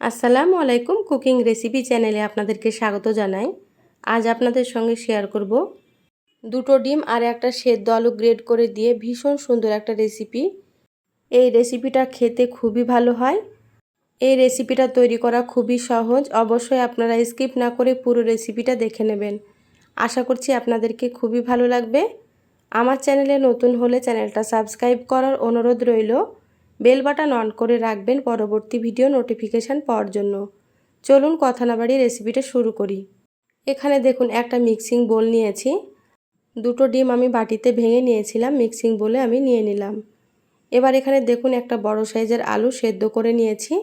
আসসালামু আলাইকুম cooking recipe চ্যানেলে আপনাদেরকে স্বাগত জানাই। আজ আপনাদের সঙ্গে শেয়ার করব দুটো ডিম আর একটা সেদ্ধ আলু গ্রেড করে দিয়ে ভীষণ সুন্দর একটা রেসিপি। এই রেসিপিটা খেতে খুবই ভালো হয়। এই রেসিপিটা তৈরি করা খুবই সহজ। অবশ্যই আপনারা স্কিপ না করে পুরো রেসিপিটা দেখে নেবেন। আশা করছি আপনাদেরকে খুবই ভালো লাগবে। আমার চ্যানেলে নতুন হলে চ্যানেলটা সাবস্ক্রাইব করার অনুরোধ রইল। বেল বাটন অন করে রাখবেন পরবর্তী ভিডিও নোটিফিকেশান পাওয়ার জন্য। চলুন কথা না বাড়িয়ে রেসিপিটা শুরু করি। এখানে দেখুন, একটা মিক্সিং বোল নিয়েছি। দুটো ডিম আমি বাটিতে ভেঙে নিয়েছিলাম, মিক্সিং বলে আমি নিয়ে নিলাম। এবার এখানে দেখুন, একটা বড় সাইজের আলু সেদ্ধ করে নিয়েছি।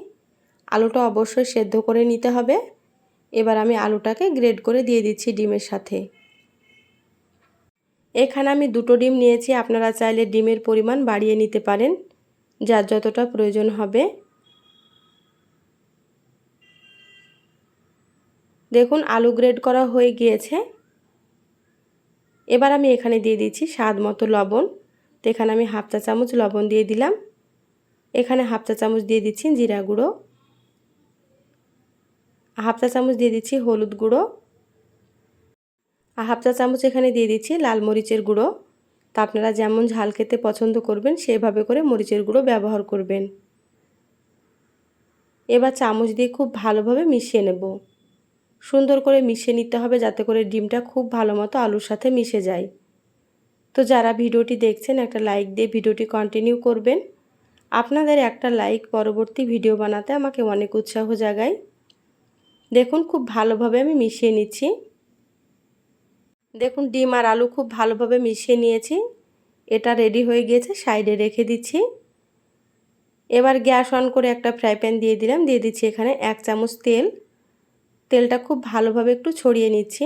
আলুটা অবশ্যই সেদ্ধ করে নিতে হবে। এবার আমি আলুটাকে গ্রেড করে দিয়ে দিচ্ছি ডিমের সাথে। এখানে আমি দুটো ডিম নিয়েছি, আপনারা চাইলে ডিমের পরিমাণ বাড়িয়ে নিতে পারেন। যার যতটা প্রয়োজন হবে। দেখুন, আলু গ্রেড করা হয়ে গিয়েছে। এবার আমি এখানে দিয়ে দিচ্ছি স্বাদ মতো লবণ। তো এখানে আমি হাফ চা চামচ লবণ দিয়ে দিলাম। এখানে হাফ চা চামচ দিয়ে দিচ্ছি জিরা গুঁড়ো। হাফ চা চামচ দিয়ে দিচ্ছি হলুদ গুঁড়ো। হাফ চা চামচ এখানে দিয়ে দিচ্ছি লাল মরিচের গুঁড়ো। তা আপনারা যেমন ঝাল খেতে পছন্দ করবেন, সেভাবে করে মরিচের গুঁড়ো ব্যবহার করবেন। এবার চামচ দিয়ে খুব ভালোভাবে মিশিয়ে নেব। সুন্দর করে মিশিয়ে নিতে হবে যাতে করে ডিমটা খুব ভালো মতো আলুর সাথে মিশে যায়। তো যারা ভিডিওটি দেখছেন, একটা লাইক দিয়ে ভিডিওটি কন্টিনিউ করবেন। আপনাদের একটা লাইক পরবর্তী ভিডিও বানাতে আমাকে অনেক উৎসাহ জাগায়। দেখুন, খুব ভালোভাবে আমি মিশিয়ে নিচ্ছি। দেখুন, ডিম আর আলু খুব ভালোভাবে মিশিয়ে নিয়েছি। এটা রেডি হয়ে গিয়েছে সাইডে রেখে দিচ্ছি। এবার গ্যাস অন করে একটা ফ্রাই প্যান দিয়ে দিলাম। দিয়ে দিচ্ছি এখানে এক চামচ তেল। তেলটা খুব ভালোভাবে একটু ছড়িয়ে নিচ্ছি।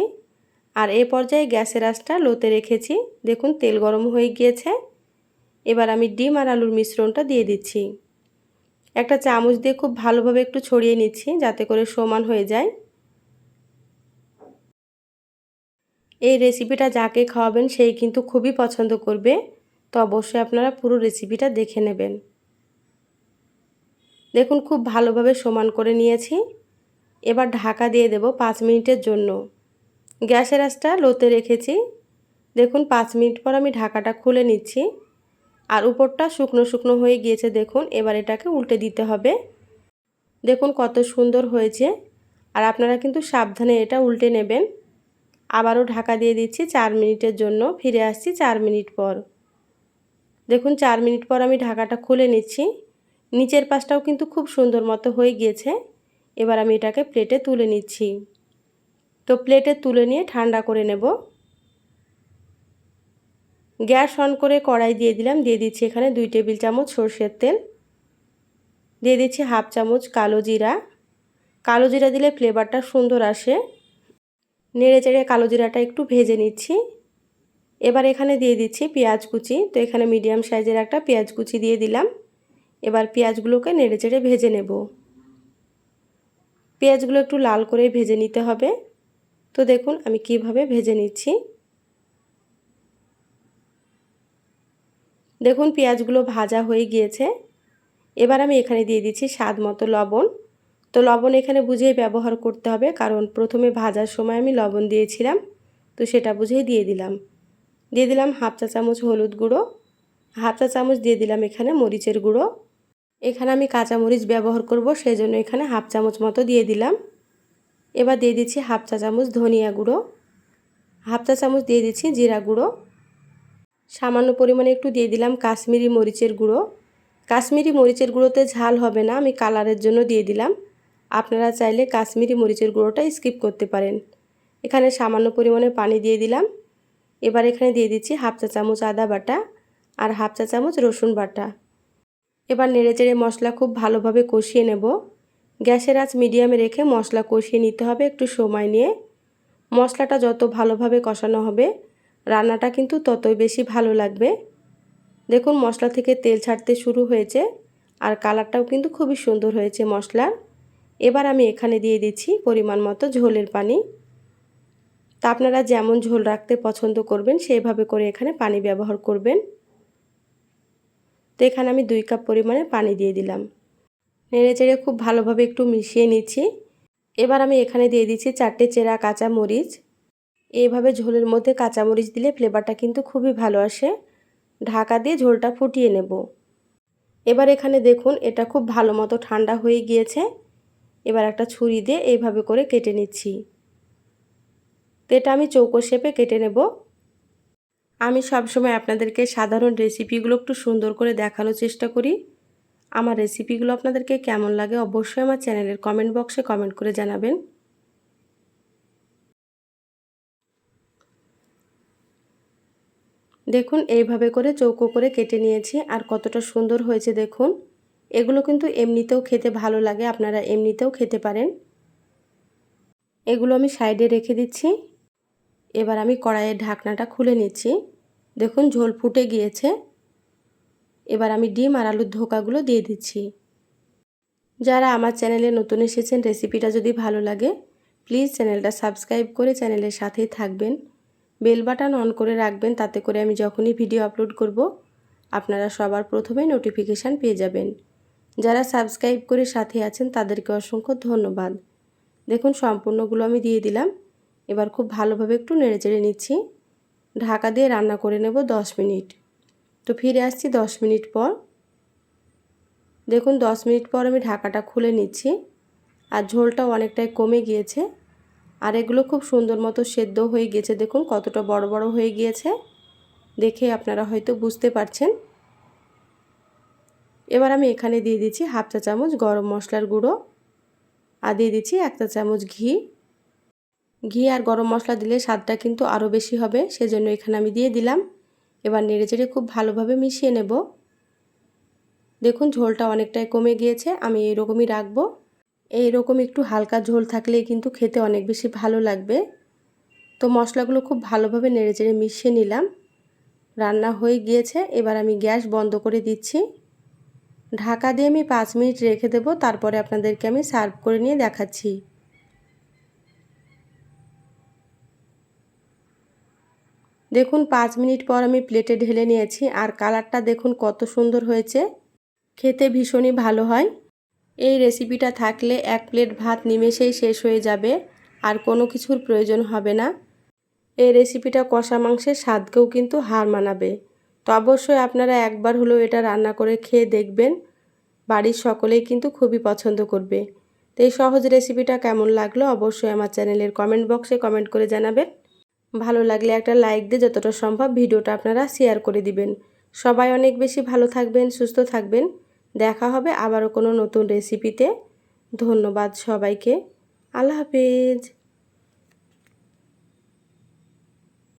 আর এ পর্যায়ে গ্যাসের আঁচটা লোতে রেখেছি। দেখুন, তেল গরম হয়ে গিয়েছে। এবার আমি ডিম আর আলুর মিশ্রণটা দিয়ে দিচ্ছি। একটা চামচ দিয়ে খুব ভালোভাবে একটু ছড়িয়ে নিচ্ছি, যাতে করে সমান হয়ে যায়। এই রেসিপিটা যাকে খাওয়াবেন সেই কিন্তু খুবই পছন্দ করবে। তো অবশ্যই আপনারা পুরো রেসিপিটা দেখে নেবেন। দেখুন, খুব ভালোভাবে সমান করে নিয়েছি। এবার ঢাকা দিয়ে দেব পাঁচ মিনিটের জন্য। গ্যাসের আঁচটা লোতে রেখেছি। দেখুন, পাঁচ মিনিট পর আমি ঢাকাটা খুলে নিচ্ছি। আর উপরটা শুকনো শুকনো হয়ে গিয়েছে, দেখুন, এবার এটাকে উল্টে দিতে হবে। দেখুন, কত সুন্দর হয়েছে। আর আপনারা কিন্তু সাবধানে এটা উল্টে নেবেন। আবারও ঢাকা দিয়ে দিচ্ছি চার মিনিটের জন্য, ফিরে আসছি চার মিনিট পর। দেখুন, চার মিনিট পর আমি ঢাকাটা খুলে নিচ্ছি। নিচের পাশটাও কিন্তু খুব সুন্দর মতো হয়ে গিয়েছে। এবার আমি এটাকে প্লেটে তুলে নিচ্ছি। তো প্লেটে তুলে নিয়ে ঠান্ডা করে নেব। গ্যাস অন করে কড়াই দিয়ে দিলাম। দিয়ে দিচ্ছি এখানে দুই টেবিল চামচ সর্ষের তেল। দিয়ে দিচ্ছি হাফ চামচ কালো জিরা। কালো জিরা দিলে ফ্লেভারটা সুন্দর আসে। নেড়ে চেড়ে কালো জিরাটা একটু ভেজে নিচ্ছি। এবার এখানে দিয়ে দিচ্ছি পেঁয়াজ কুচি। তো এখানে মিডিয়াম সাইজের একটা পেঁয়াজ কুচি দিয়ে দিলাম। এবার পেঁয়াজগুলোকে নেড়ে চেড়ে ভেজে নেব। পেঁয়াজগুলো একটু লাল করে ভেজে নিতে হবে। তো দেখুন আমি কীভাবে ভেজে নিচ্ছি। দেখুন পেঁয়াজগুলো ভাজা হয়ে গিয়েছে। এবার আমি এখানে দিয়ে দিচ্ছি স্বাদ মতো লবণ। তো লবণ এখানে বুঝেই ব্যবহার করতে হবে, কারণ প্রথমে ভাজার সময় আমি লবণ দিয়েছিলাম। তো সেটা বুঝেই দিয়ে দিলাম। দিয়ে দিলাম হাফ চা চামচ হলুদ গুঁড়ো, হাফ চা চামচ দিয়ে দিলাম এখানে মরিচের গুঁড়ো। এখানে আমি কাঁচা মরিচ ব্যবহার করব সেই জন্য এখানে হাফ চামচ মতো দিয়ে দিলাম। এবার দিয়ে দিচ্ছি হাফ চা চামচ ধনিয়া গুঁড়ো, হাফ চা চামচ দিয়ে দিচ্ছি জিরা গুঁড়ো। সামান্য পরিমাণে একটু দিয়ে দিলাম কাশ্মীরি মরিচের গুঁড়ো। কাশ্মীরি মরিচের গুঁড়োতে ঝাল হবে না, আমি কালারের জন্য দিয়ে দিলাম। আপনারা চাইলে কাশ্মীরি মরিচের গুঁড়োটা স্কিপ করতে পারেন। এখানে সামান্য পরিমাণে পানি দিয়ে দিলাম। এবার এখানে দিয়ে দিচ্ছি হাফ চা চামচ আদা বাটা আর হাফ চা চামচ রসুন বাটা। এবার নেড়েচেড়ে মশলা খুব ভালোভাবে কষিয়ে নেব। গ্যাসের আঁচ মিডিয়ামে রেখে মশলা কষিয়ে নিতে হবে একটু সময় নিয়ে। মশলাটা যত ভালোভাবে কষানো হবে, রান্নাটা কিন্তু ততই বেশি ভালো লাগবে। দেখুন মশলা থেকে তেল ছাড়তে শুরু হয়েছে আর কালারটাও কিন্তু খুবই সুন্দর হয়েছে মশলার। এবার আমি এখানে দিয়ে দিচ্ছি পরিমাণ মতো ঝোলের পানি। তা আপনারা যেমন ঝোল রাখতে পছন্দ করবেন, সেভাবে করে এখানে পানি ব্যবহার করবেন। তো এখানে আমি দুই কাপ পরিমাণে পানি দিয়ে দিলাম। নেড়ে চেড়ে খুব ভালোভাবে একটু মিশিয়ে নিচ্ছি। এবার আমি এখানে দিয়ে দিচ্ছি চারটে চেরা কাঁচা মরিচ। এইভাবে ঝোলের মধ্যে কাঁচামরিচ দিলে ফ্লেভারটা কিন্তু খুবই ভালো আসে। ঢাকা দিয়ে ঝোলটা ফুটিয়ে নেব। এবার এখানে দেখুন, এটা খুব ভালো মতো ঠান্ডা হয়ে গিয়েছে। এবার একটা ছুরি দিয়ে এইভাবে করে কেটে নিচ্ছি। তো এটা আমি চৌকো শেপে কেটে নেব। আমি সবসময় আপনাদেরকে সাধারণ রেসিপিগুলো একটু সুন্দর করে দেখানোর চেষ্টা করি। আমার রেসিপিগুলো আপনাদেরকে কেমন লাগে অবশ্যই আমার চ্যানেলের কমেন্ট বক্সে কমেন্ট করে জানাবেন। দেখুন, এইভাবে করে চৌকো করে কেটে নিয়েছি। আর কতটা সুন্দর হয়েছে দেখুন। এগুলো কিন্তু এমনিতেও খেতে ভালো লাগে, আপনারা এমনিতেও খেতে পারেন। এগুলো আমি সাইডে রেখে দিচ্ছি। এবার আমি কড়াইয়ের ঢাকনাটা খুলে নিচ্ছি। দেখুন, ঝোল ফুটে গিয়েছে। এবার আমি ডিম আর আলুর ধোকাগুলো দিয়ে দিচ্ছি। যারা আমার চ্যানেলে নতুন এসেছেন, রেসিপিটা যদি ভালো লাগে, প্লিজ চ্যানেলটা সাবস্ক্রাইব করে চ্যানেলের সাথেই থাকবেন। বেল বাটন অন করে রাখবেন, তাতে করে আমি যখনই ভিডিও আপলোড করব, আপনারা সবার প্রথমে নোটিফিকেশান পেয়ে যাবেন। যারা সাবস্ক্রাইব করে সাথে আছেন, তাদেরকে অসংখ্য ধন্যবাদ। দেখুন, সম্পূর্ণগুলো আমি দিয়ে দিলাম। এবার খুব ভালোভাবে একটু নেড়েচেড়ে নিচ্ছি। ঢাকা দিয়ে রান্না করে নেব দশ মিনিট। তো ফিরে আসছি দশ মিনিট পর। দেখুন, দশ মিনিট পর আমি ঢাকাটা খুলে নিচ্ছি। আর ঝোলটাও অনেকটাই কমে গিয়েছে। আর এগুলো খুব সুন্দর মতো সেদ্ধ হয়ে গিয়েছে। দেখুন, কতটা বড় বড় হয়ে গিয়েছে। দেখে আপনারা হয়তো বুঝতে পারছেন। এবার আমি এখানে দিয়ে দিচ্ছি হাফ চা চামচ গরম মশলার গুঁড়ো আর দিয়ে দিচ্ছি এক চা চামচ ঘি। ঘি আর গরম মশলা দিলে স্বাদটা কিন্তু আরও বেশি হবে, সেজন্য এখানে আমি দিয়ে দিলাম। এবার নেড়ে চেড়ে খুব ভালোভাবে মিশিয়ে নেব। দেখুন ঝোলটা অনেকটাই কমে গিয়েছে, আমি এইরকমই রাখব। এইরকম একটু হালকা ঝোল থাকলেই কিন্তু খেতে অনেক বেশি ভালো লাগবে। তো মশলাগুলো খুব ভালোভাবে নেড়ে চেড়ে মিশিয়ে নিলাম। রান্না হয়ে গিয়েছে, এবার আমি গ্যাস বন্ধ করে দিচ্ছি। ঢাকা দিয়ে আমি পাঁচ মিনিট রেখে দেব, তারপরে আপনাদেরকে আমি সার্ভ করে নিয়ে দেখাচ্ছি। দেখুন, পাঁচ মিনিট পর আমি প্লেটে ঢেলে নিয়েছি, আর কালারটা দেখুন কত সুন্দর হয়েছে। খেতে ভীষণই ভালো হয়। এই রেসিপিটা থাকলে এক প্লেট ভাত নিমেষেই শেষ হয়ে যাবে, আর কোনো কিছুর প্রয়োজন হবে না। এই রেসিপিটা কষা মাংসের স্বাদকেও কিন্তু হার মানাবে। তো অবশ্যই আপনারা একবার হলেও এটা রান্না করে খেয়ে দেখবেন। বাড়ির সকলেই কিন্তু খুবই পছন্দ করবে। তো এই সহজ রেসিপিটা কেমন লাগল অবশ্যই আমার চ্যানেলের কমেন্ট বক্সে কমেন্ট করে জানাবেন। ভালো লাগলে একটা লাইক দিয়ে যতটা সম্ভব ভিডিওটা আপনারা শেয়ার করে দিবেন। সবাই অনেক বেশি ভালো থাকবেন, সুস্থ থাকবেন। দেখা হবে আবারও কোনো নতুন রেসিপিতে ধন্যবাদ সবাইকে। আল্লাহ হাফিজ।